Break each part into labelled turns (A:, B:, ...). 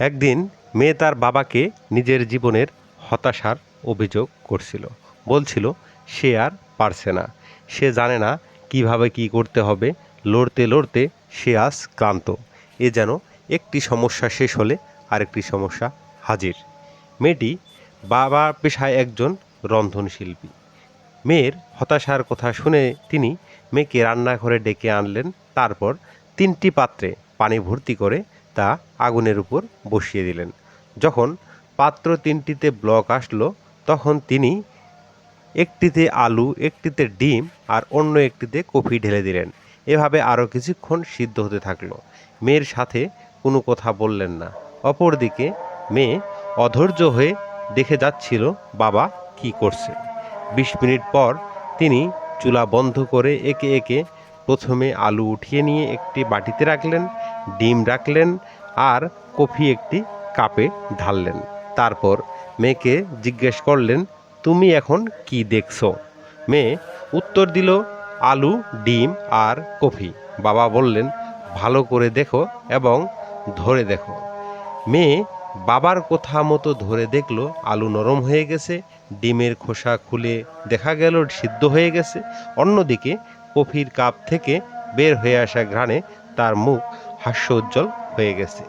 A: একদিন মেয়ে তার বাবাকে নিজের জীবনের হতাশার অভিযোগ করছিল। বলছিল, সে আর পারছে না। সে জানে না কীভাবে কি করতে হবে। লড়তে লড়তে সে আজ ক্লান্ত। এ যেন একটি সমস্যা শেষ হলে আরেকটি সমস্যা হাজির। মেয়েটি বাবা পেশায় একজন রন্ধনশিল্পী। মেয়ের হতাশার কথা শুনে তিনি মেয়েকে রান্নাঘরে ডেকে আনলেন। তারপর তিনটি পাত্রে পানি ভর্তি করে তা আগুনের উপর বসিয়ে দিলেন। যখন পাত্র তিনটিতে ব্লক আসলো, তখন তিনি একটিতে আলু, একটিতে ডিম আর অন্য একটিতে কফি ঢেলে দিলেন। এভাবে আরও কিছুক্ষণ সিদ্ধ হতে থাকল। মেয়ের সাথে কোনো কথা বললেন না। অপরদিকে মেয়ে অধৈর্য হয়ে দেখে যাচ্ছিল, বাবা, কি করছে? বিশ মিনিট পর তিনি চুলা বন্ধ করে একে একে প্রথমে আলু উঠিয়ে নিয়ে একটি বাটিতে রাখলেন, ডিম রাখলেন আর কফি একটি কাপে ঢাললেন। তারপর মেয়েকে জিজ্ঞেস করলেন, তুমি এখন কি দেখছ? মেয়ে উত্তর দিল, আলু, ডিম আর কফি। বাবা বললেন, ভালো করে দেখো এবং ধরে দেখো। মেয়ে বাবার কথা মতো ধরে দেখল, আলু নরম হয়ে গেছে, ডিমের খোসা খুলে দেখা গেল, সিদ্ধ হয়ে গেছে। অন্যদিকে কফির কাপ থেকে বের হয়ে আসা ঘ্রাণে তার মুখ হাস্যোজ্জ্বল হয়ে গেছে।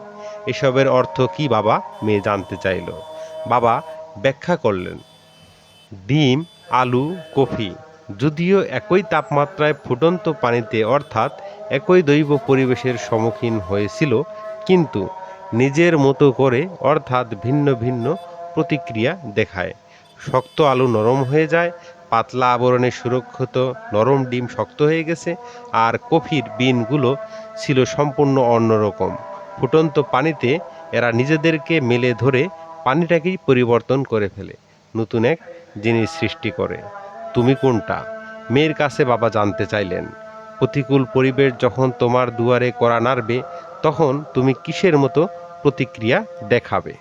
A: এসবের অর্থ কি বাবা? মেয়ে জানতে চাইল। বাবা ব্যাখ্যা করলেন, ডিম, আলু, কফি যদিও একই তাপমাত্রায় ফুটন্ত পানিতে অর্থাৎ একই দৈব পরিবেশের সম্মুখীন হয়েছিল, কিন্তু নিজের মতো করে অর্থাৎ ভিন্ন ভিন্ন প্রতিক্রিয়া দেখায়। শক্ত আলু নরম হয়ে যায় পাতলা আবরণে সুরক্ষিত নরম ডিম শক্ত হয়ে গেছে আর কফির বিনগুলো ছিল সম্পূর্ণ অন্যরকম। ফুটন্ত পানিতে এরা নিজেদেরকে মেলে ধরে পানিটাকেই পরিবর্তন করে ফেলে, নতুন এক জিনিস সৃষ্টি করে। তুমি কোনটা? মেয়ের কাছে বাবা জানতে চাইলেন। প্রতিকূল পরিবেশ যখন তোমার দুয়ারে করা নাড়বে, তখন তুমি কিসের মতো প্রতিক্রিয়া দেখাবে?